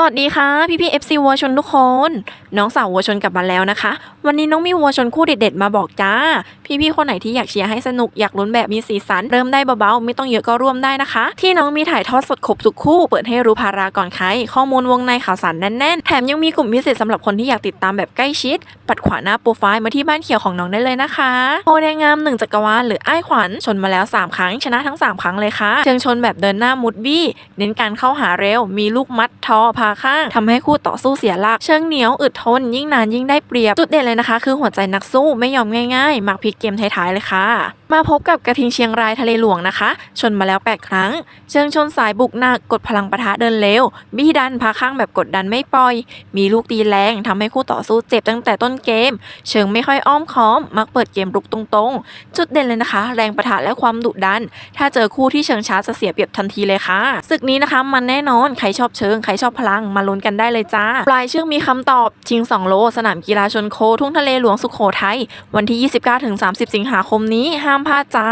สวัสดีค่ะ พี่พี่เอฟซีวัวชนทุกคน น้องสาววัวชนกลับมาแล้วนะคะ วันนี้น้องมีวัวชนคู่เด็ดๆมาบอกจ้าพี่พี่ๆคนไหนที่อยากเชียร์ให้สนุกอยากลุ้นแบบมีสีสัน เริ่มได้เบาๆ ไม่ต้องเยอะก็ร่วมได้นะคะ ที่น้องมีถ่ายทอดสดครบทุกคู่ เปิดให้รู้ภาราก่อนใคร ข้อมูลวงในข่าวสารแน่นๆ แถมยังมีกลุ่มพิเศษสำหรับคนที่อยากติดตามแบบใกล้ชิด ปัดขวาหน้าโปรไฟล์มาที่บ้านเขียวของน้องได้เลยนะคะโอแดงงามหนึ่งจักรวาลหรือไอ้ขวัญชนมาแล้ว 3 ครั้งชนะทั้ง 3 ครั้งเลยค่ะเชิงชนแบบเดินหน้ามุดบี้ เน้นการเข้าหาเร็ว มีลูกมัดทอพาข้างทำให้คู่ต่อสู้เสียหลักเชิงเหนียวอึดทนยิ่งนานยิ่งได้เปรียบจุดเด่นเลยนะคะ คือหัวใจนักสู้ไม่ยอมง่ายๆ มักพลิกเกมท้ายๆเลยค่ะมาพบกับกระทิงเชียงรายทะเลหลวงนะคะ ชนมาแล้ว 8 ครั้ง เชิงชนสายบุกหนักกดพลังปะทะเดินเร็ว บี้ดันพาข้างแบบกดดันไม่ปล่อย มีลูกตีแรงทำให้คู่ต่อสู้เจ็บตั้งแต่ต้นเกม เชิงไม่ค่อยอ้อมค้อม มักเปิดเกมรุกตรงๆ จุดเด่นเลยนะคะ แรงปะทะและความดุดัน ถ้าเจอคู่ที่เชิงช้าจะเสียเปรียบทันทีเลยค่ะศึกนี้นะคะมันแน่นอนใครชอบเชิงใครชอบพลังมาลุ้นกันได้เลยจ้าปลายเชือกมีคำตอบชิง 2 โล สนามกีฬาชนโคทุ่งทะเลหลวงสุขโขทัยวันที่ 29-30 สิงหาคมนี้ห้าามพลาดจ้า